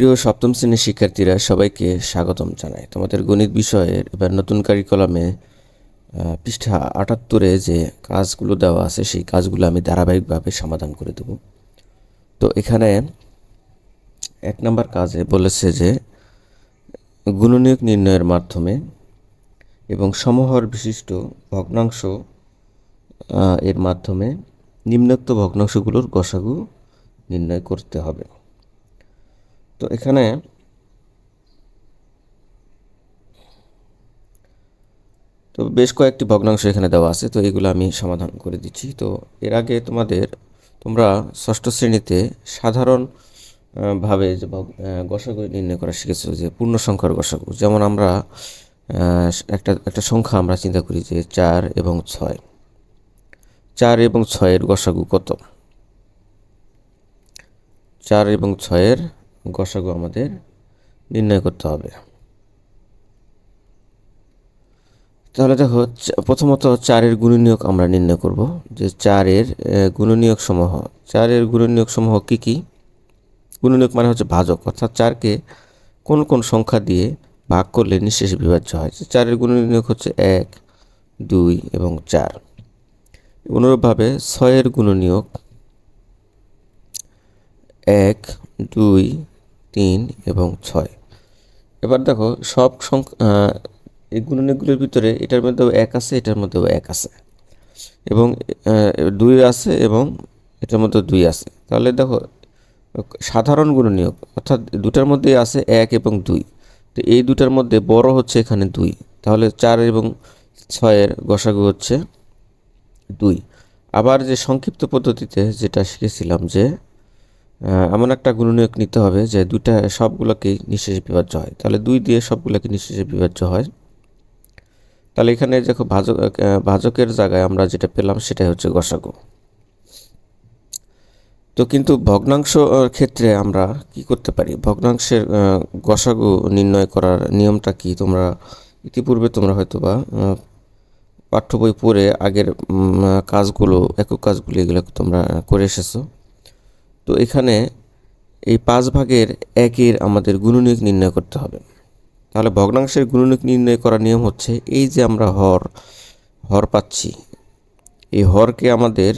প্রিয় সপ্তম শ্রেণির শিক্ষার্থীরা, সবাইকে স্বাগতম জানাই। তোমাদের গণিত বিষয়ের এবার নতুন কারিকুলামে পৃষ্ঠা আটাত্তরে যে কাজগুলো দেওয়া আছে, সেই কাজগুলো আমি ধারাবাহিকভাবে সমাধান করে দেব। তো এখানে এক নম্বর কাজে বলেছে যে, গুণনীয়ক নির্ণয়ের মাধ্যমে এবং সমহর বিশিষ্ট ভগ্নাংশ এর মাধ্যমে নিম্নোক্ত ভগ্নাংশগুলোর গসাগু নির্ণয় করতে হবে। তো এখানে তো বেশ কয়েকটি ভগ্নাংশ এখানে দেওয়া আছে, তো এগুলো আমি সমাধান করে দিচ্ছি। তো এর আগে তোমাদের, তোমরা ষষ্ঠ শ্রেণীতে সাধারণ ভাবে যে গসাগু নির্ণয় করা শিখেছো, যে পূর্ণ সংখ্যার গসাগু। যেমন আমরা একটা একটা সংখ্যা আমরা চিন্তা করি যে চার এবং ছয়। চার এবং ছয়ের গসাগু কত? চার এবং ছয়ের গসাগু আমাদের নির্ণয় করতে হবে। তাহলে দেখো প্রথমত চারের গুণনীয়ক আমরা নির্ণয় করব। যে চারের গুণনীয়ক সমূহ, চারের গুণনীয়ক সমূহ কি কি? গুণনীয়ক মানে হচ্ছে ভাজক, অর্থাৎ চারকে কোন কোন সংখ্যা দিয়ে ভাগ করলে নিঃশেষে বিভাজ্য হয়? চারের গুণনীয়ক হচ্ছে এক, দুই এবং চার। অনুরূপভাবে ছয়ের গুণনীয়ক এক, দুই তিন এবং ছয়। এবার দেখো, সব সংখ্যা এই গুণনীয়কগুলোর ভিতরে এটার মধ্যেও এক আছে, এটার মধ্যেও এক আছে। এবং দুই আছে এবং এটার মধ্যে দুই আছে। তাহলে দেখো, সাধারণ গুণনীয়ক অর্থাৎ দুটার মধ্যে আছে এক এবং দুই। তো এই দুটার মধ্যে বড় হচ্ছে এখানে দুই। তাহলে চার এবং ছয়ের গসাগু হচ্ছে দুই। আবার যে সংক্ষিপ্ত পদ্ধতিতে যেটা শিখেছিলাম যে এমন একটা গুণনীয়ক নিতে হবে যে দুইটা সবগুলোকেই নিঃশেষে বিভাজ্য হয়। তাহলে দুই দিয়ে সবগুলোকে নিঃশেষে বিভাজ্য হয়। তাহলে এখানে দেখো ভাজক ভাজকের জায়গায় আমরা যেটা পেলাম সেটাই হচ্ছে গসাগু। তো কিন্তু ভগ্নাংশ ক্ষেত্রে আমরা কি করতে পারি? ভগ্নাংশের গসাগু নির্ণয় করার নিয়মটা কি? তোমরা ইতিপূর্বে তোমরা হয়তো বা পাঠ্য বই পড়ে আগের কাজগুলো, একক কাজগুলো এগুলো তোমরা করে এসেছ। তো এখানে এই পাঁচ ভাগের একের আমাদের গুণনীয়ক নির্ণয় করতে হবে। তাহলে ভগ্নাংশের গুণনীয়ক নির্ণয় করার নিয়ম হচ্ছে এই যে আমরা হর হর পাচ্ছি, এই হরকে আমাদের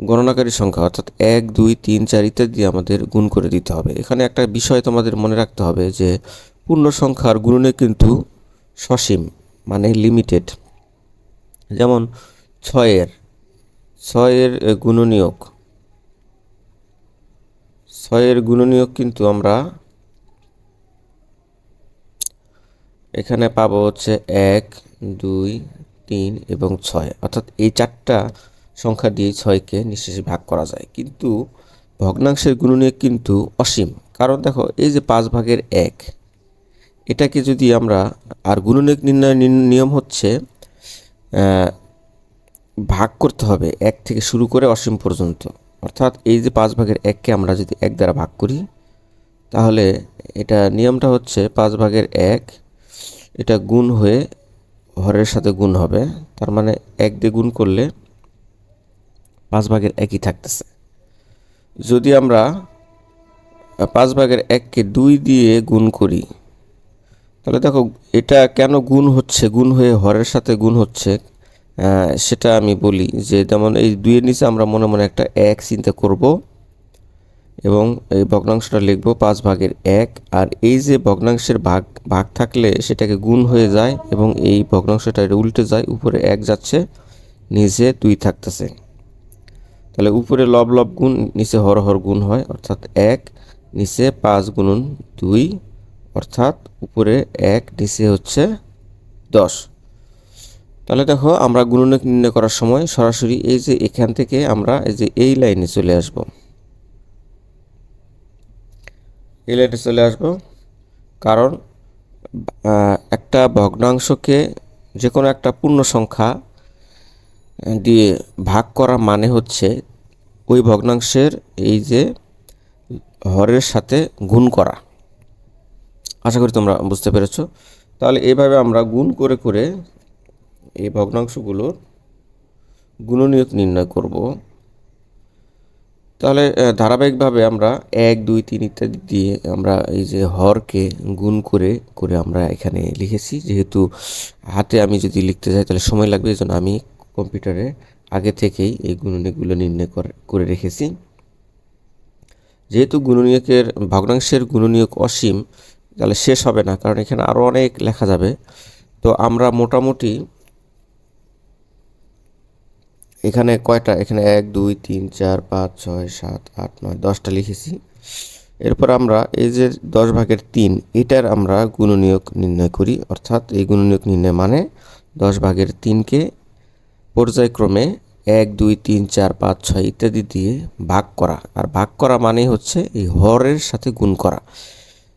গণনাকারী সংখ্যা অর্থাৎ এক, দুই, তিন, চার ইত্যাদি আমাদের গুণ করে দিতে হবে। এখানে একটা বিষয় তোমাদের মনে রাখতে হবে যে পূর্ণ সংখ্যার গুণনে কিন্তু সসীম মানে লিমিটেড যেমন ছয়ের ছয়ের গুণনীয়ক। ছয়ের গুণনীয়ক কিন্তু আমরা এখানে পাবো হচ্ছে এক, দুই, তিন এবং ছয়। অর্থাৎ এই চারটা সংখ্যা দিয়ে ছয়কে নিঃশেষে ভাগ করা যায়। কিন্তু ভগ্নাংশের গুণনীয়ক কিন্তু অসীম। কারণ দেখো, এই যে পাঁচ ভাগের এক, এটাকে যদি আমরা, আর গুণনীয়ক নির্ণয় নিয়ম হচ্ছে ভাগ করতে হবে এক থেকে শুরু করে অসীম পর্যন্ত। অর্থাৎ এই যে পাঁচ ভাগের এককে আমরা যদি এক দ্বারা ভাগ করি, তাহলে এটা নিয়মটা হচ্ছে পাঁচ ভাগের এক, এটা গুণ হয়ে হরের সাথে গুণ হবে। তার মানে এক দিয়ে গুণ করলে পাঁচ ভাগের একই থাকতেছে। যদি আমরা পাঁচ ভাগের এককে দুই দিয়ে গুণ করি, তাহলে দেখো এটা কেন গুণ হচ্ছে, গুণ হয়ে হরের সাথে গুণ হচ্ছে? সেটা আমি বলি যে যেমন এই দুইয়ের নিচে আমরা মনে মনে একটা এক চিন্তা করব এবং এই ভগ্নাংশটা লিখব পাঁচ ভাগের এক, আর এই যে ভগ্নাংশের ভাগ ভাগ থাকলে সেটাকে গুণ হয়ে যায় এবং এই ভগ্নাংশটা উল্টে যায়, উপরে এক যাচ্ছে, নিচে দুই থাকতেছে। তাহলে উপরে লব লব গুণ, নিচে হর হর গুণ হয়, অর্থাৎ এক, নিচে পাঁচ গুণন দুই, অর্থাৎ উপরে এক, নিচে হচ্ছে দশ। তাহলে দেখো, আমরা গুণনীয়ক নির্ণয় করার সময় সরাসরি এই যে এখান থেকে আমরা এই যে এই লাইনে চলে আসব। এই লাইনে চলে আসব, কারণ একটা ভগ্নাংশকে যে কোনো একটা পূর্ণ সংখ্যা দিয়ে ভাগ করা মানে হচ্ছে ওই ভগ্নাংশের এই যে হরের সাথে গুণ করা। আশা করি তোমরা বুঝতে পেরেছ। তাহলে এইভাবে আমরা গুণ করে করে এই ভগ্নাংশগুলোর গুণনীয়ক নির্ণয় করব। তাহলে ধারাবাহিকভাবে আমরা এক, দুই, তিন ইত্যাদি দিয়ে আমরা এই যে হরকে গুণ করে করে আমরা এখানে লিখেছি। যেহেতু হাতে আমি যদি লিখতে যাই, তাহলে সময় লাগবে এই জন্য আমি কম্পিউটারে আগে থেকেই এই গুণনীয়কগুলো নির্ণয় করে রেখেছি। যেহেতু গুণনীয়কের, ভগ্নাংশের গুণনীয়ক অসীম, তাহলে শেষ হবে না, কারণ এখানে আরও অনেক লেখা যাবে। তো আমরা মোটামুটি এখানে কয়টা? এখানে এক, দুই, তিন, চার, পাঁচ, ছয়, সাত, আট, নয়, দশটা লিখেছি। এরপর আমরা এই যে দশ ভাগের তিন, এটার আমরা গুণনীয়ক নির্ণয় করি। অর্থাৎ এই গুণনীয়ক নির্ণয় মানে দশ ভাগের তিনকে পর্যায়ক্রমে এক, দুই, তিন, চার, পাঁচ, ছয় ইত্যাদি দিয়ে ভাগ করা। আর ভাগ করা মানে হচ্ছে এই হরের সাথে গুণ করা।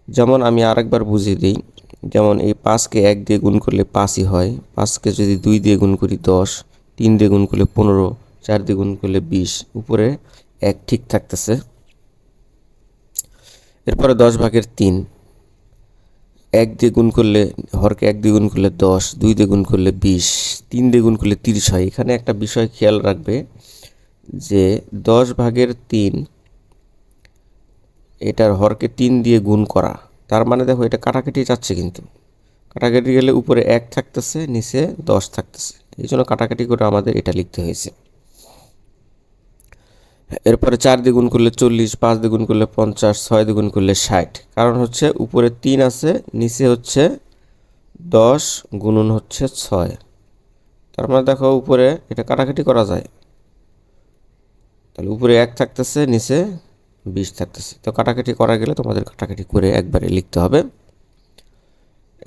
যেমন আমি আরেকবার বুঝিয়ে দিই, যেমন এই পাঁচকে এক দিয়ে গুণ করলে পাঁচই হয়। পাঁচকে যদি দুই দিয়ে গুণ করি দশ তিন দিয়ে করলে পনেরো, চার দিয়ে করলে বিশ, উপরে এক ঠিক থাকতেছে। এরপরে দশ ভাগের তিন, এক দিয়ে করলে, হরকে এক দিয়ে করলে দশ, দুই দিয়ে করলে বিশ, তিন দিয়ে করলে তিরিশ হয়। এখানে একটা বিষয় খেয়াল রাখবে যে দশ ভাগের তিন, এটার হরকে তিন দিয়ে গুণ করা। তার মানে দেখো, এটা কাটাকাটি যাচ্ছে কিন্তু। কাটাকাটি গেলে উপরে এক থাকতেছে, নিচে দশ থাকতেছে। এই জন্য কাটাকাটি করে আমাদের এটা লিখতে হয়েছে। এরপরে চার দ্বিগুণ করলে চল্লিশ, পাঁচ দ্বিগুণ করলে পঞ্চাশ, ছয় দ্বিগুণ করলে ষাট। কারণ হচ্ছে উপরে তিন আছে, নিচে হচ্ছে দশ, গুণন হচ্ছে ছয়। তার মানে দেখো উপরে এটা কাটাকাটি করা যায়। তাহলে উপরে এক থাকতেছে, নিচে বিশ থাকতেছে। তো কাটাকাটি করা গেলে তোমাদের কাটাকাটি করে একবারে লিখতে হবে।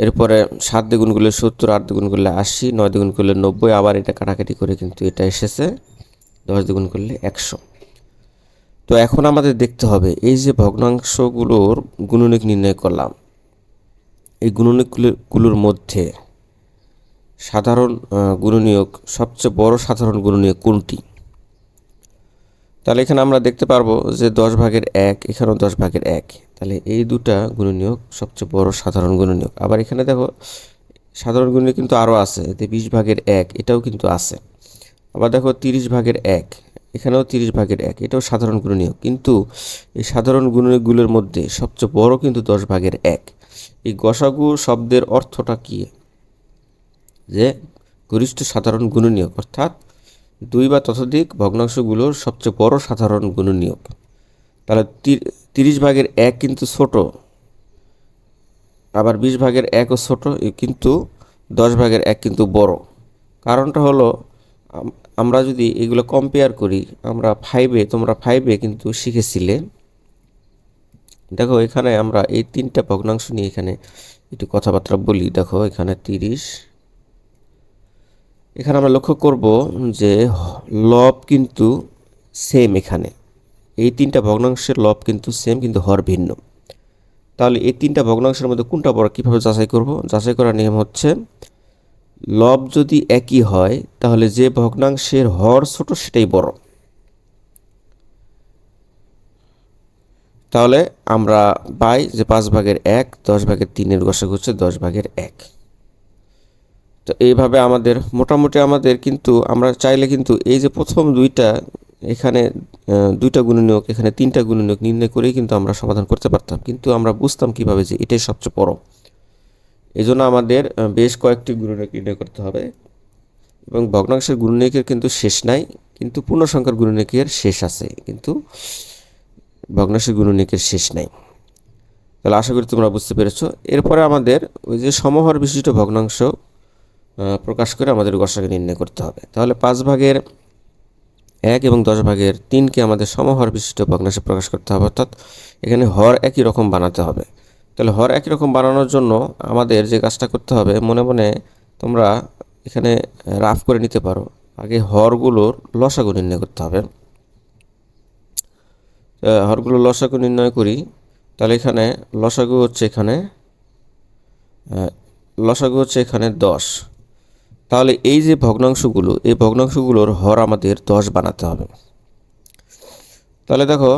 এরপরে সাত দ্বিগুণ করলে সত্তর, আট দ্বিগুণ করলে আশি, নয় দ্বিগুণ করলে নব্বই, আবার এটা কাটাকাটি করে কিন্তু এটা এসেছে দশ দ্বিগুণ করলে একশো। তো এখন আমাদের দেখতে হবে এই যে ভগ্নাংশগুলোর গুণনিক নির্ণয় করলাম। এই গুণনিকগুলোর মধ্যে সাধারণ গুণনীয়ক, সবচেয়ে বড় সাধারণ গুণনীয়ক কোনটি? তাহলে এখানে আমরা দেখতে পারব যে দশ ভাগের এক, এখানেও দশ ভাগের এক। তাহলে এই দুটা গুণনীয়ক সবচেয়ে বড় সাধারণ গুণনীয়ক। আবার এখানে দেখো, সাধারণ গুণনীয়ক কিন্তু আরও আছে এতে বিশ ভাগের এক, এটাও কিন্তু আছে। আবার দেখো, তিরিশ ভাগের এক, এখানেও তিরিশ ভাগের এক, এটাও সাধারণ গুণনীয়ক। কিন্তু এই সাধারণ গুণনীয়কগুলোর মধ্যে সবচেয়ে বড় কিন্তু দশ ভাগের এক। এই গসাগু শব্দের অর্থটা কী? যে গরিষ্ঠ সাধারণ গুণনীয়ক, অর্থাৎ দুই বা ততোধিক ভগ্নাংশগুলোর সবচেয়ে বড় সাধারণ গুণনীয়ক। তাহলে তিরিশ ভাগের এক কিন্তু ছোট, আবার বিশ ভাগের একও ছোট কিন্তু দশ ভাগের এক কিন্তু বড়। কারণটা হলো আমরা যদি এগুলো কম্পেয়ার করি, আমরা ফাইভে তোমরা ফাইভে কিন্তু শিখেছিলে। দেখো, এখানে আমরা এই তিনটা ভগ্নাংশ নিয়ে এখানে একটু কথাবার্তা বলি। দেখো, এখানে তিরিশ এখানে আমরা লক্ষ্য করব যে লব কিন্তু সেম এখানে। এই তিনটা ভগ্নাংশের লব কিন্তু সেম কিন্তু হর ভিন্ন। তাহলে এই তিনটা ভগ্নাংশের মধ্যে কোনটা বড় কীভাবে যাচাই করব? যাচাই করার নিয়ম হচ্ছে, লব যদি একই হয়, তাহলে যে ভগ্নাংশের হর ছোট সেটাই বড়। তাহলে আমরা পাই যে পাঁচ ভাগের এক, দশ ভাগের তিনের গসাগু হচ্ছে দশ ভাগের এক। তো এইভাবে আমাদের, মোটামুটি আমাদের কিন্তু, আমরা চাইলে কিন্তু এই যে প্রথম দুইটা, এখানে দুইটা গুণনীয়ক, এখানে তিনটা গুণনীয়ক নির্ণয় করেই কিন্তু আমরা সমাধান করতে পারতাম। কিন্তু আমরা বুঝতাম কীভাবে যে এটাই সবচেয়ে বড়। এই জন্য আমাদের বেশ কয়েকটি গুণনীয়ক নির্ণয় করতে হবে। এবং ভগ্নাংশের গুণনীয়কের কিন্তু শেষ নাই, কিন্তু পূর্ণ সংখ্যার গুণনীয়কের শেষ আছে, কিন্তু ভগ্নাংশের গুণনীয়কের শেষ নাই। তাহলে আশা করি তোমরা বুঝতে পেরেছ। এরপরে আমাদের ওই যে সমহর বিশিষ্ট ভগ্নাংশ প্রকাশ করে আমাদের গসাকে নির্ণয় করতে হবে। তাহলে পাঁচ ভাগের এক এবং দশ ভাগের তিনকে আমাদের সমহর বিশিষ্ট ভগ্নাংশে প্রকাশ করতে হবে অর্থাৎ এখানে হর একই রকম বানাতে হবে। তাহলে হর একই রকম বানানোর জন্য আমাদের যে কাজটা করতে হবে মনে মনে তোমরা এখানে রাফ করে নিতে পারো। আগে হরগুলোর লসাগু নির্ণয় করতে হবে। আহ, হরগুলোর লসাগু নির্ণয় করি। তাহলে এখানে লসাগু হচ্ছে এখানে লসাগু হচ্ছে এখানে দশ। তাহলে এই যে ভগ্নাংশগুলো, এই ভগ্নাংশগুলোর হর আমাদের দশ বানাতে হবে। তাহলে দেখো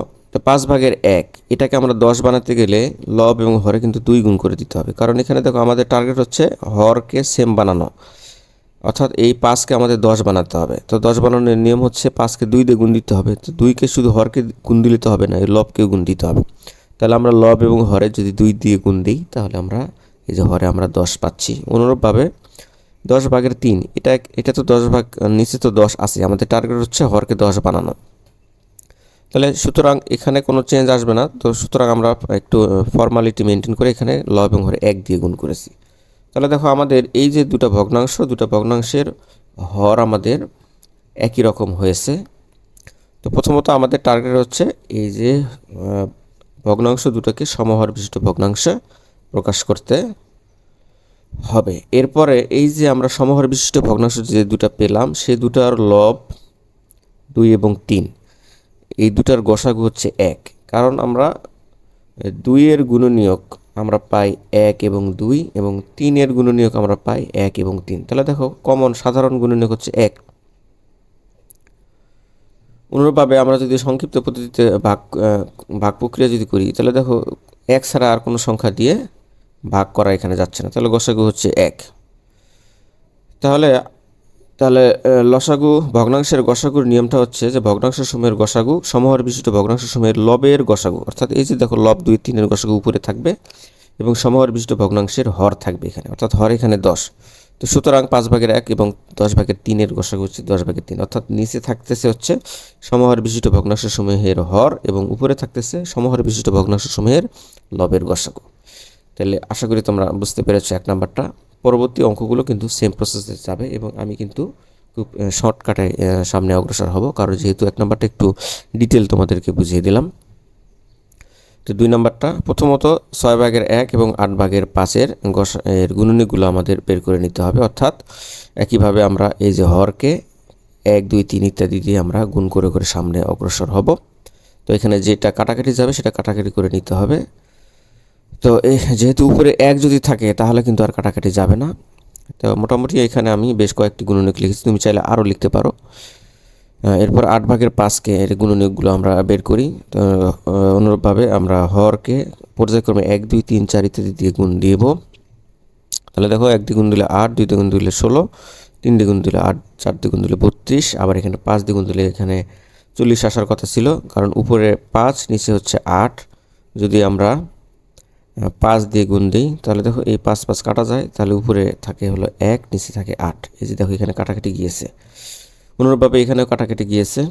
পাঁচ ভাগের এক, এটাকে আমরা দশ বানাতে গেলে লব এবং হরে কিন্তু দুই গুণ করে দিতে হবে। কারণ এখানে দেখো আমাদের টার্গেট হচ্ছে হরকে সেম বানানো। অর্থাৎ এই পাঁচকে আমাদের দশ বানাতে হবে। তো দশ বানানোর নিয়ম হচ্ছে পাঁচকে দুই দিয়ে গুণ দিতে হবে। তো দুইকে শুধু হরকে গুণ দিলে তো হবে না, এই লবকে গুণ দিতে হবে। তাহলে আমরা লব এবং হরে যদি দুই দিয়ে গুণ দিই, তাহলে আমরা এই যে হরে আমরা দশ পাচ্ছি। অনুরূপভাবে দশ ভাগের তিন, এটা এটা তো দশ ভাগ নিচে তো দশ আছে। আমাদের টার্গেট হচ্ছে হরকে দশ বানানো। তাহলে সুতরাং এখানে কোনো চেঞ্জ আসবে না। তো সুতরাং আমরা একটু ফর্মালিটি মেনটেন করে এখানে ল এবং হরে এক দিয়ে গুণ করেছি। তাহলে দেখো আমাদের এই যে দুটো ভগ্নাংশ, দুটো ভগ্নাংশের হর আমাদের একই রকম হয়েছে। তো প্রথমত আমাদের টার্গেট হচ্ছে এই যে ভগ্নাংশ দুটোকে সমহর বিশিষ্ট ভগ্নাংশ প্রকাশ করতে হবে। এরপরে এই যে আমরা সমহার বিশিষ্ট ভগ্নাংশ যে দুটো পেলাম, সে দুটার লব দুই এবং তিন। এই দুটার গসাগু হচ্ছে এক। কারণ আমরা দুইয়ের গুণনীয়ক আমরা পাই এক এবং দুই এবং তিনের গুণনীয়ক আমরা পাই এক এবং তিন। তাহলে দেখো, কমন সাধারণ গুণনীয়ক হচ্ছে এক। অনুরূপভাবে আমরা যদি সংক্ষিপ্ত পদ্ধতিতে ভাগ ভাগ প্রক্রিয়া যদি করি, তাহলে দেখো, এক ছাড়া আর কোনো সংখ্যা দিয়ে ভাগ করা এখানে যাচ্ছে না। তাহলে গসাগু হচ্ছে এক। তাহলে তাহলে লসাগু ভগ্নাংশের গসাগুর নিয়মটা হচ্ছে যে ভগ্নাংশ সময়ের গসাগু, সমহর বিশিষ্ট ভগ্নাংশ সময়ের লবের গসাগু। অর্থাৎ এই যে দেখো লব দুই তিনের গসাগু উপরে থাকবে এবং সমহর বিশিষ্ট ভগ্নাংশের হর থাকবে এখানে, অর্থাৎ হর এখানে দশ। তো সুতরাং পাঁচ ভাগের এক এবং দশ ভাগের তিনের গসাগু হচ্ছে দশ ভাগের তিন। অর্থাৎ নিচে থাকতেছে হচ্ছে সমহর বিশিষ্ট ভগ্নাংশ সমূহের হর এবং উপরে থাকতেছে সমহর বিশিষ্ট ভগ্নাংশ সমূহের লবের গসাগু। তাহলে আশা করি তোমরা বুঝতে পেরেছ এক নাম্বারটা। পরবর্তী অঙ্কগুলো কিন্তু সেম প্রসেসে যাবে এবং আমি কিন্তু খুব শর্টকাটে সামনে অগ্রসর হব। কারণ যেহেতু এক নাম্বারটা একটু ডিটেল তোমাদেরকে বুঝিয়ে দিলাম। তো দুই নাম্বারটা, প্রথমত ছয় ভাগের এক এবং আট ভাগের পাঁচের গস, এর গুণনীগুলো আমাদের বের করে নিতে হবে। অর্থাৎ একইভাবে আমরা এই যে হরকে এক, দুই, তিন ইত্যাদি দিয়ে আমরা গুণ করে করে সামনে অগ্রসর হব। তো এখানে যেটা কাটাকাটি যাবে সেটা কাটাকাটি করে নিতে হবে। তো যেহেতু উপরে এক যদি থাকে, তাহলে কিন্তু আর কাটাকাটি যাবে না। তো, মোটামুটি এখানে আমি বেশ কয়েকটি গুণনীয়ক লিখেছি। তুমি চাইলে আরও লিখতে পারো। এরপর আট ভাগের পাঁচকে এর গুণনীয়কগুলো আমরা বের করি। তো অনুরূপভাবে আমরা হরকে পর্যায়ক্রমে এক, দুই, তিন, চার ইত্যাদি দিয়ে গুণ দিব। তাহলে দেখো, এক দ্বিগুণ দিলে আট, দুই দ্বিগুণ দিলে ষোলো, তিন দ্বিগুণ দিলে আট, চার দ্বিগুণ দিলে বত্রিশ, আবার এখানে পাঁচ দ্বিগুণ দিলে এখানে চল্লিশ আসার কথা ছিল। কারণ উপরে পাঁচ, নিচে হচ্ছে আট। যদি আমরা পাঁচ দিয়ে গুণ দিই, তাহলে দেখো এই পাঁচ পাঁচ কাটা যায়, তাহলে উপরে থাকে হলো এক, নিচে থাকে আট। এই যে দেখো এখানে কাটাকাটি গিয়েছে। অনুরূপভাবে এখানেও কাটাকাটি গিয়েছে।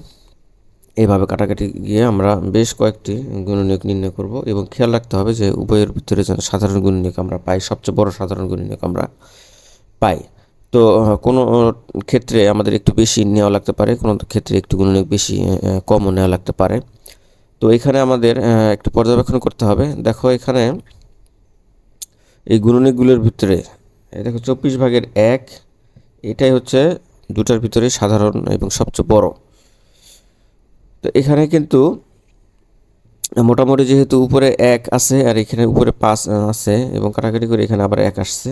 এইভাবে কাটাকাটি গিয়ে আমরা বেশ কয়েকটি গুণনীয়ক নির্ণয় করব এবং খেয়াল রাখতে হবে যে উভয়ের ভিতরে যেন সাধারণ গুণনীয়ক আমরা পাই, সবচেয়ে বড় সাধারণ গুণনীয়ক আমরা পাই। তো কোনো ক্ষেত্রে আমাদের একটু বেশি নেওয়া লাগতে পারে, কোনো ক্ষেত্রে একটু গুণনীয়ক বেশি কমও নেওয়া লাগতে পারে। তো এখানে আমাদের একটু পর্যবেক্ষণ করতে হবে। দেখো এখানে এই গুণনীয়কগুলোর ভিতরে দেখো চব্বিশ ভাগের এক, এটাই হচ্ছে দুটার ভিতরে সাধারণ এবং সবচেয়ে বড়। তো এখানে কিন্তু মোটামুটি যেহেতু উপরে এক আছে আর এখানে উপরে পাঁচ আছে এবং কাটাকাটি করে এখানে আবার এক আসছে।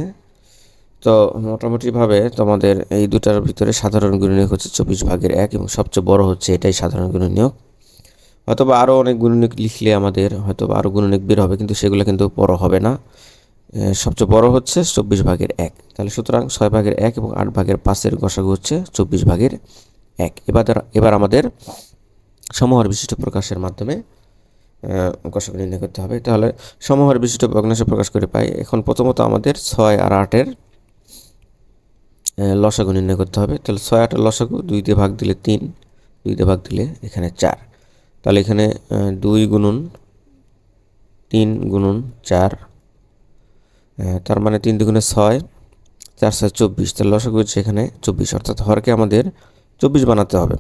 তো মোটামুটিভাবে তোমাদের এই দুটার ভিতরে সাধারণ গুণনীয়ক হচ্ছে চব্বিশ ভাগের এক এবং সবচেয়ে বড় হচ্ছে এটাই সাধারণ গুণনীয়ক। হয়তো বা আরও অনেক গুণনীয়ক লিখলে আমাদের হয়তো বা আরও গুণনীয়ক বের হবে, কিন্তু সেগুলো কিন্তু বড় হবে না। সবচেয়ে বড় হচ্ছে চব্বিশ ভাগের এক। তাহলে সুতরাং ছয় ভাগের এক এবং আট ভাগের পাঁচের গসাগু হচ্ছে চব্বিশ ভাগের এক। এবার এবার আমাদের সমহর বিশিষ্ট প্রকাশের মাধ্যমে গসাগু নির্ণয় করতে হবে। তাহলে সমহর বিশিষ্ট ভগ্নাংশ প্রকাশ করে পাই, এখন প্রথমত আমাদের ছয় আর আটের লসাগু নির্ণয় করতে হবে। তাহলে ছয় আটের লসাগু দুই দিয়ে ভাগ দিলে তিন, দুই দিয়ে ভাগ দিলে এখানে চার। তাহলে এখানে দুই গুণন তিন গুণন চার তার মানে তিন দুগুণে ছয়, চার ছয় চব্বিশ। তাহলে লসাগু হচ্ছে এখানে চব্বিশ, অর্থাৎ হরকে আমাদের চব্বিশ বানাতে হবে।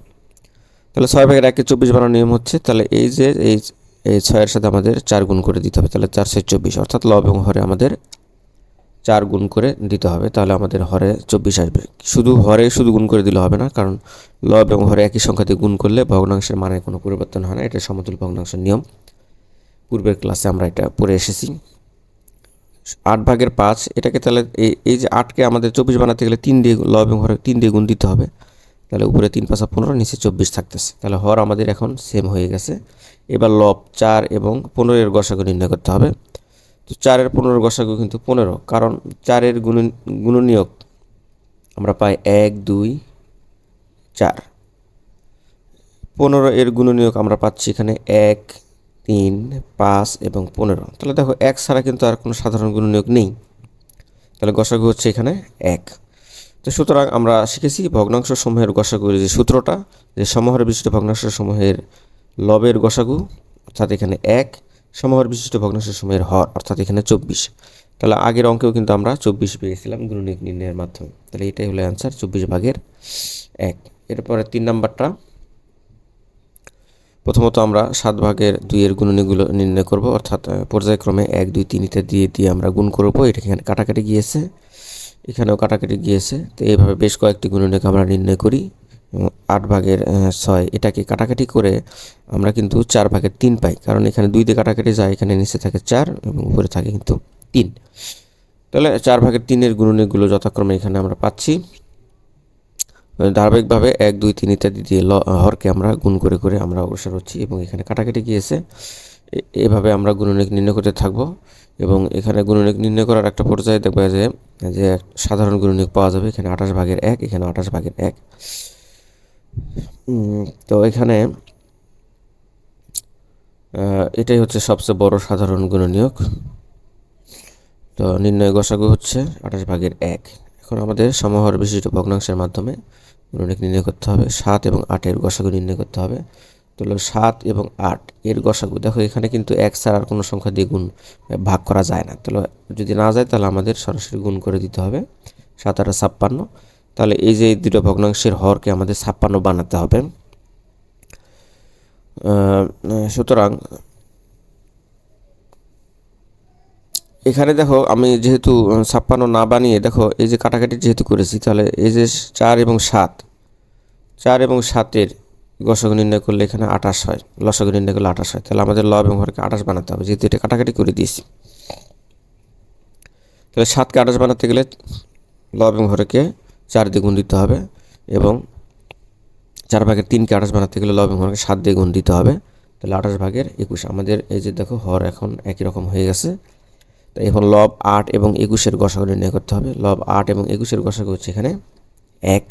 তাহলে ছয় ভাগের একে চব্বিশ বানানোর নিয়ম হচ্ছে, তাহলে এই যে এই এই ছয়ের সাথে আমাদের চার গুণ করে দিতে হবে। তাহলে চার ছয় চব্বিশ, অর্থাৎ লব এবং হরে আমাদের চার গুণ করে দিতে হবে, তাহলে আমাদের হরে চব্বিশ আসবে। শুধু হরে শুধু গুণ করে দিলে হবে না, কারণ লব এবং হরে একই সংখ্যা দিয়ে গুণ করলে ভগ্নাংশের মানের কোনো পরিবর্তন হয় না, এটা সমতুল ভগ্নাংশের নিয়ম। পূর্বের ক্লাসে আমরা এটা পড়ে এসেছি। আট ভাগের পাঁচ, এটাকে তাহলে এই যে আটকে আমাদের চব্বিশ বানাতে গেলে তিন দিয়ে লব এবং হরে তিন দিয়ে গুণ দিতে হবে, তাহলে উপরে তিন পাঁচা পনেরো, নিচে চব্বিশ থাকতেছে। তাহলে হর আমাদের এখন সেম হয়ে গেছে। এবার লব চার এবং পনেরোর গসাগু নির্ণয় করতে হবে। তো চারের পনেরো গসাগু কিন্তু পনেরো, কারণ চারের গুণ, গুণনীয়ক আমরা পাই এক, দুই, চার। পনেরো এর গুণনীয়ক আমরা পাচ্ছি এখানে এক, তিন, পাঁচ এবং পনেরো। তাহলে দেখো এক ছাড়া কিন্তু আর কোনো সাধারণ গুণনীয়ক নেই। তাহলে গসাগু হচ্ছে এখানে এক। তো সুতরাং আমরা শিখেছি ভগ্নাংশ সমূহের গসাগুর যে সূত্রটা, যে সমহর বিশিষ্ট ভগ্নাংশ সমূহের লবের গসাগু, অর্থাৎ এখানে এক সমহর বিশিষ্ট ভগ্নাংশ সমূহের হর, অর্থাৎ এখানে চব্বিশ। তাহলে আগের অঙ্কেও কিন্তু আমরা চব্বিশ পেয়েছিলাম গুণনীয়ক নির্ণয়ের মাধ্যমে। তাহলে এটাই হলো অ্যান্সার চব্বিশ ভাগের এক। এরপরে তিন নাম্বারটা। প্রথমত আমরা সাত ভাগের দুইয়ের গুণনীগুলো নির্ণয় করব, অর্থাৎ পর্যায়ক্রমে এক, দুই, তিন ইত্যাদি দিয়ে দিয়ে আমরা গুণ করব। এটা এখানে কাটাকাটি গিয়েছে। এখানেও কাটাকাটি গিয়েছে। তো এইভাবে বেশ কয়েকটি গুণনীয়ক আমরা নির্ণয় করি। আট ভাগের ছয়, এটাকে কাটাকাটি করে আমরা কিন্তু চার ভাগের তিন পাই। কারণ এখানে দুই দিয়ে কাটাকাটি যায়, এখানে নিচে থাকে চার এবং উপরে থাকে কিন্তু তিন। তাহলে চার ভাগের তিনের গুণনীয়কগুলো যথাক্রমে এখানে আমরা পাচ্ছি। ধারাবাহিকভাবে এক, দুই, তিন ইত্যাদি দিয়ে ল- হরকে আমরা গুণ করে করে আমরা অগ্রসর হচ্ছি এবং এখানে কাটাকাটি গিয়েছে। এভাবে আমরা গুণনীয়ক নির্ণয় করতে থাকব এবং এখানে গুণনীয়ক নির্ণয় করার একটা পর্যায়ে দেখবে যে যে সাধারণ গুণনীয়ক পাওয়া যাবে এখানে আঠাশ ভাগের এক, এখানে আঠাশ ভাগের এক। তো এখানে এটাই হচ্ছে সবচেয়ে বড় সাধারণ গুণনীয়ক। তো নির্ণয় গসাগু হচ্ছে আঠাশ ভাগের এক। এখন আমাদের সমহর বিশিষ্ট ভগ্নাংশের মাধ্যমে গুণনীয়ক নির্ণয় করতে হবে। সাত এবং আটের গসাগু নির্ণয় করতে হবে। তো হলো সাত এবং আট, এর গসাগু। দেখো, এখানে কিন্তু এক ছাড়া আর কোনো সংখ্যা দিয়ে গুণ ভাগ করা যায় না। তাহলে যদি না যায়, তাহলে আমাদের সরাসরি গুণ করে দিতে হবে। সাত আটা ছাপ্পান্ন। তাহলে এই যে দুটো ভগ্নাংশের হরকে আমাদের ছাপ্পান্ন বানাতে হবে। সুতরাং এখানে দেখো আমি যেহেতু ছাপ্পান্ন না বানিয়ে দেখো এই যে কাটাকাটি যেহেতু করেছি, তাহলে এই যে চার এবং সাত, চার এবং সাতের গসগু নির্ণয় করলে এখানে আঠাশ হয় লসগু নির্ণয় করলে আঠাশ হয়, তাহলে আমাদের লব এবং হরকে আঠাশ বানাতে হবে, যেহেতু এটা কাটাকাটি করে দিয়েছি। তাহলে সাতকে আঠাশ বানাতে গেলে লব এবং হরকে চার দিয়ে গুণ দিতে হবে এবং চার ভাগের তিনকে আঠাশ বানাতে গেলে লব এবং সাত দিয়ে গুণ দিতে হবে। তাহলে আঠাশ ভাগের একুশ। আমাদের এই যে দেখো, হর এখন একই রকম হয়ে গেছে। তো এখন লব আট এবং একুশের গসাগু নির্ণয় করতে হবে। লব আট এবং একুশের গসাগু হচ্ছে এখানে এক।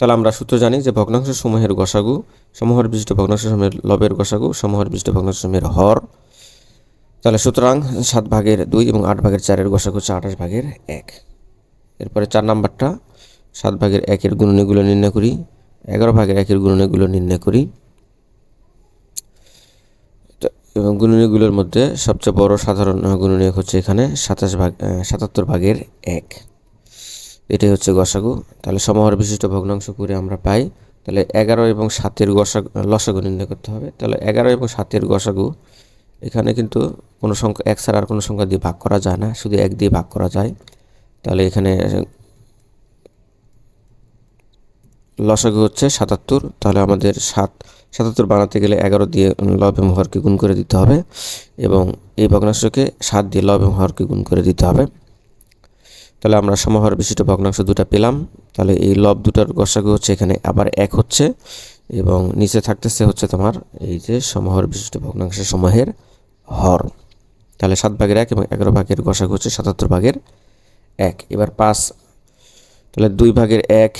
তাহলে আমরা সূত্র জানি যে ভগ্নাংশ সমূহের গসাগু, সমূহের বিশিষ্ট ভগ্নাংশ সমূহের লবের গসাগু, সমূহের বিশিষ্ট ভগ্নাংশ সমূহের হর। তাহলে সুতরাং সাত ভাগের দুই এবং আট ভাগের চারের গসাগু হচ্ছে আঠাশ ভাগের এক। এরপরে চার নাম্বারটা, সাত ভাগের একের গুণনীগুলো নির্ণয় করি, এগারো ভাগের একের গুণনীগুলো নির্ণয় করি। এবং গুণনীয়কগুলোর মধ্যে সবচেয়ে বড় সাধারণ গুণনীয়ক হচ্ছে এখানে সাতাশ ভাগ সাতাত্তর ভাগের এক। এটাই হচ্ছে গসাগু। তাহলে সমহর বিশিষ্ট ভগ্নাংশ করে আমরা পাই। তাহলে এগারো এবং সাতের গসাগু, লসাগু নির্ণয় করতে হবে। তাহলে এগারো এবং সাতের গসাগু, এখানে কিন্তু কোনো সংখ্যা, এক ছাড়া আর কোনো সংখ্যা দিয়ে ভাগ করা যায় না। শুধু এক দিয়ে ভাগ করা যায়। তাহলে এখানে, লসাগু হচ্ছে সাতাত্তর, তাহলে আমাদের সাত, সাতাত্তর বানাতে গেলে এগারো দিয়ে লব এবং হরকে গুণ করে দিতে হবে এবং এই ভগ্নাংশকে সাত দিয়ে লব এবং হরকে গুণ করে দিতে হবে। তাহলে আমরা সমহর বিশিষ্ট ভগ্নাংশ দুটা পেলাম, তাহলে এই লব দুটার গসাগু হচ্ছে এখানে আবার এক হচ্ছে এবং নিচে থাকতেছে হচ্ছে তোমার এই যে সমহর বিশিষ্ট ভগ্নাংশের সমূহের হর। তাহলে সাত ভাগের এক এবং এগারো ভাগের গসাগু হচ্ছে সাতাত্তর ভাগের এক। এবার পাঁচ তাহলে দুই ভাগের এক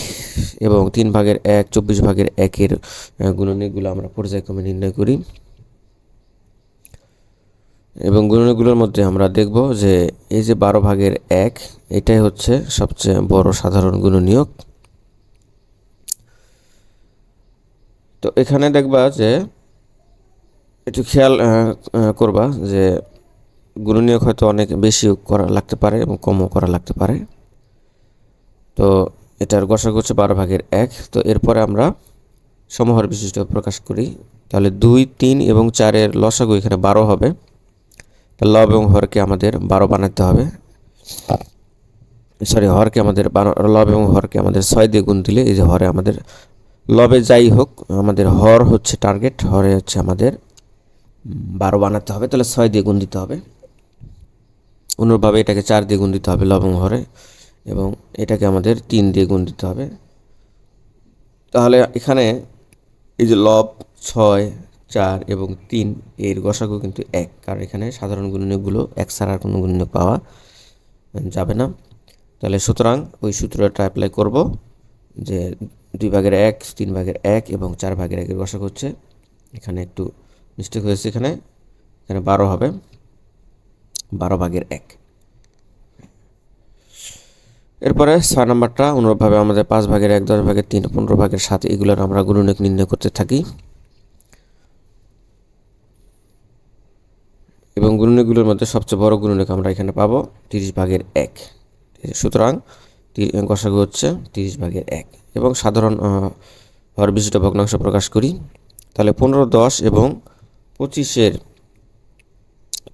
এবং তিন ভাগের এক চব্বিশ ভাগের একের আহ, গুণনীয়কগুলো আমরা পর্যায়ক্রমে নির্ণয় করি। এবং গুণনীয়কগুলোর মধ্যে আমরা দেখব যে এই যে বারো ভাগের এক এটাই হচ্ছে সবচেয়ে বড় সাধারণ গুণনীয়ক। তো এখানে দেখবা যে একটু খেয়াল করবা যে গুণনীয়ক হয়তো অনেক বেশি করা লাগতে পারে এবং কমও করা লাগতে পারে। তো এটার গসাগু হচ্ছে বারো ভাগের এক। তো এরপরে আমরা সমহর বিশিষ্ট প্রকাশ করি। তাহলে দুই, তিন এবং চারের লসাগু এখানে বারো হবে। তা লব এবং হরকে আমাদের বারো বানাতে হবে। সরি, হরকে আমাদের বারো, লব এবং হরকে আমাদের ছয় দিয়ে গুণ দিলে এই যে হরে আমাদের লবে যাই হোক, আমাদের হর হচ্ছে টার্গেট, হরে হচ্ছে আমাদের বারো বানাতে হবে। তাহলে ছয় দিয়ে গুণ দিতে হবে। অনুরূপভাবে এটাকে চার দিয়ে গুণ দিতে হবে লব এবং হরে এবং এটাকে আমাদের তিন দিয়ে গুণ দিতে হবে। তাহলে এখানে এই যে লব ছয় চার এবং তিন, এর গসাগু কিন্তু এক, কারণ এখানে সাধারণ গুণনীয়কগুলো এক ছাড়া আর কোনো গুণনীয়ক পাওয়া যাবে না। তাহলে সুতরাং ওই সূত্রটা অ্যাপ্লাই করব যে দুই ভাগের এক, তিন ভাগের এক এবং চার ভাগের একের গসাগ হচ্ছে। এখানে একটু মিস্টেক হয়েছে এখানে এখানে বারো হবে। বারো ভাগের এক। এরপরে ছয় নম্বরটা, অনুরূপভাবে আমাদের পাঁচ ভাগের এক, দশ ভাগের তিন, পনেরো ভাগের সাত, এগুলোর আমরা গুণনীয়ক নির্ণয় করতে থাকি। এবং গুণনীয়কগুলোর মধ্যে সবচেয়ে বড় গুণনীয়ক আমরা এখানে পাবো তিরিশ ভাগের এক। সুতরাং গসাগু হচ্ছে তিরিশ ভাগের এক। এবং সাধারণ হর বিশিষ্ট ভগ্নাংশ প্রকাশ করি। তাহলে পনেরো, দশ এবং পঁচিশের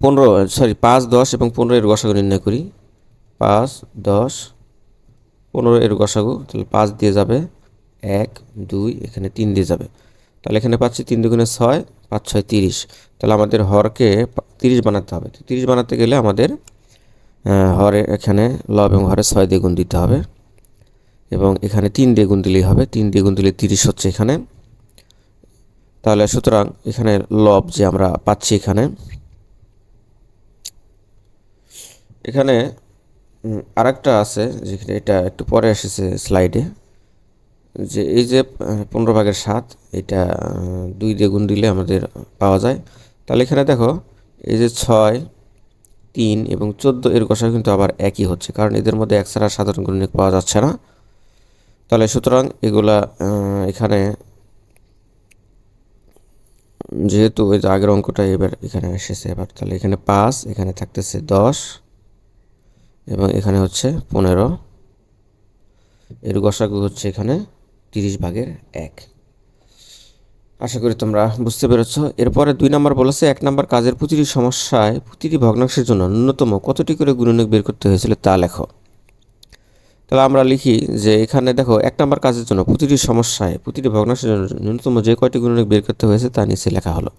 পনেরো সরি পাঁচ, দশ এবং পনেরো এর গসাগু নির্ণয় করি। পাঁচ, দশ, পনেরো এর গসাগু, তাহলে পাঁচ দিয়ে যাবে এক, দুই, এখানে তিন দিয়ে যাবে। তাহলে এখানে পাচ্ছি তিন দুগুণে ছয়, পাঁচ, ছয়, তিরিশ। তাহলে আমাদের হরকে তিরিশ বানাতে হবে। তিরিশ বানাতে গেলে আমাদের হরে এখানে লব এবং হরে ছয় দিয়ে দিতে হবে। এবং এখানে তিন দিয়ে দিলেই হবে। তিন দিয়ে দিলে তিরিশ হচ্ছে এখানে। তাহলে সুতরাং এখানে লব যে আমরা পাচ্ছি এখানে এখানে আরেকটা আছে যেখানে এটা একটু পরে এসেছে স্লাইডে, যে এই যে পনেরো ভাগের সাত, এটা দুই দিয়ে গুণ দিলে আমাদের পাওয়া যায়। তাহলে এখানে দেখো, এই যে ছয়, তিন এবং চোদ্দ, এর কষা কিন্তু আবার একই হচ্ছে, কারণ এদের মধ্যে এক ছাড়া সাধারণ গুণনীয়ক পাওয়া যাচ্ছে না। তাহলে সুতরাং এগুলা এখানে, যেহেতু ওই যে আগের অঙ্কটা এবার এখানে এসেছে, এবার তাহলে এখানে পাঁচ, এখানে থাকতেছে দশ এবং এখানে হচ্ছে পনেরো। এর গসাগু হচ্ছে এখানে তিরিশ ভাগের এক। আশা করি তোমরা বুঝতে পেরেছ। এরপরে দুই নম্বর বলেছে, এক নম্বর কাজের প্রতিটি সমস্যায়, প্রতিটি ভগ্নাংশের জন্য ন্যূনতম কতটি করে গুণনীয়ক বের করতে হয়েছিল তা লেখো। তাহলে আমরা লিখি যে এখানে দেখো, এক নম্বর কাজের জন্য প্রতিটি সমস্যায়, প্রতিটি ভগ্নাংশের জন্য ন্যূনতম যে কয়টি গুণনীয়ক বের করতে হয়েছে তা নিচে লেখা হলো।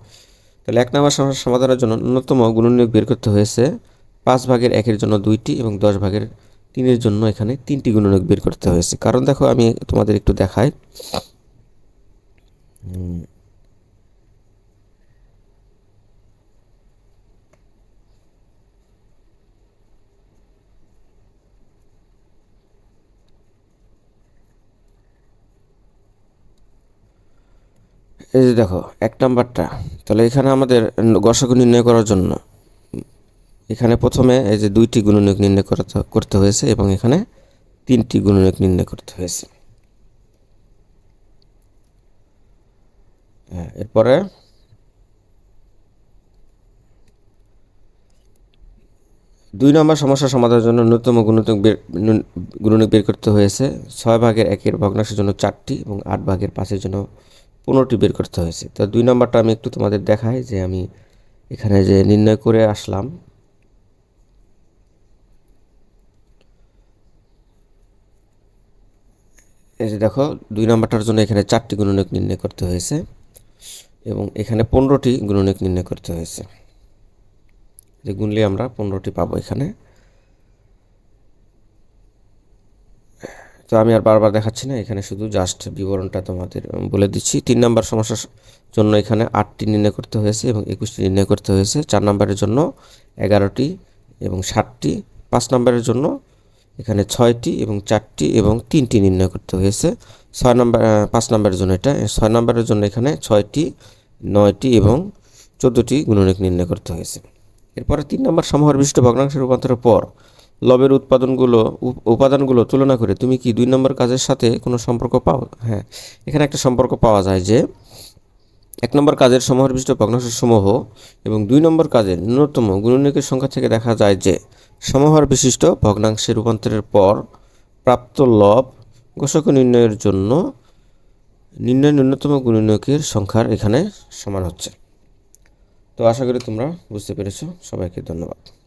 তাহলে এক নম্বর সমস্যা সমাধানের জন্য ন্যূনতম গুণনীয়ক বের করতে হয়েছে পাঁচ ভাগের একের জন্য দুইটি এবং দশ ভাগের তিনের জন্য এখানে তিনটি গুণনীয়ক বের করতে হয়েছে। কারণ দেখো, আমি তোমাদের একটু দেখাই। এই যে দেখো, এক নাম্বারটা। তাহলে এখানে আমাদের গসাগু নির্ণয় করার জন্য এখানে প্রথমে এই যে দুইটি গুণনীয়ক নির্ণয় করতে হয়েছে এবং এখানে তিনটি গুণনীয়ক নির্ণয় করতে হয়েছে। হ্যাঁ এরপরে দুই নম্বর সমস্যা সমাধানের জন্য ন্যূনতম গুণনীয়ক বের গুণনীয়ক বের করতে হয়েছে। ছয় ভাগের একের ভগ্নাংশের জন্য চারটি এবং আট ভাগের পাঁচের জন্য পনেরোটি বের করতে হয়েছে। তো দুই নম্বরটা আমি একটু তোমাদের দেখাই যে আমি এখানে যে নির্ণয় করে আসলাম এই যে দেখো, দুই নম্বরটার জন্য এখানে চারটি গুণনীয়ক নির্ণয় করতে হয়েছে এবং এখানে পনেরোটি গুণনীয়ক নির্ণয় করতে হয়েছে। যে গুনলে আমরা পনেরোটি পাবো এখানে। তো আমি আর বারবার দেখাচ্ছি না, এখানে শুধু জাস্ট বিবরণটা তোমাদের বলে দিচ্ছি। তিন নম্বর সমস্যার জন্য এখানে আটটি নির্ণয় করতে হয়েছে এবং একুশটি নির্ণয় করতে হয়েছে। চার নম্বরের জন্য এগারোটি এবং ষাটটি। পাঁচ নম্বরের জন্য এখানে ছয়টি এবং চারটি এবং তিনটি নির্ণয় করতে হয়েছে। ছয় নম্বর পাঁচ নম্বরের জন্য এটা। ছয় নম্বরের জন্য এখানে ছয়টি, নয়টি এবং চোদ্দোটি গুণনীয়ক নির্ণয় করতে হয়েছে। এরপরে তিন নম্বর সমাহার বিশিষ্ট ভগ্নাংশের রূপান্তরের পর লবের উৎপাদনগুলো উপাদানগুলো তুলনা করে তুমি কি দুই নম্বর কাজের সাথে কোনো সম্পর্ক পাও? হ্যাঁ এখানে একটা সম্পর্ক পাওয়া যায় যে এক নম্বর কাজের সমাহার বিশিষ্ট ভগ্নাংশের সমূহ এবং দুই নম্বর কাজের ন্যূনতম গুণনীয়কের সংখ্যা থেকে দেখা যায় যে সমাহার বিশিষ্ট ভগ্নাংশের রূপান্তরের পর প্রাপ্ত লব গোষক নির্ণয়ের জন্য নির্ণয় ন্যূনতম গুণনীয়কের সংখ্যার এখানে সমান হচ্ছে। তো আশা করি তোমরা বুঝতে পেরেছ। সবাইকে ধন্যবাদ।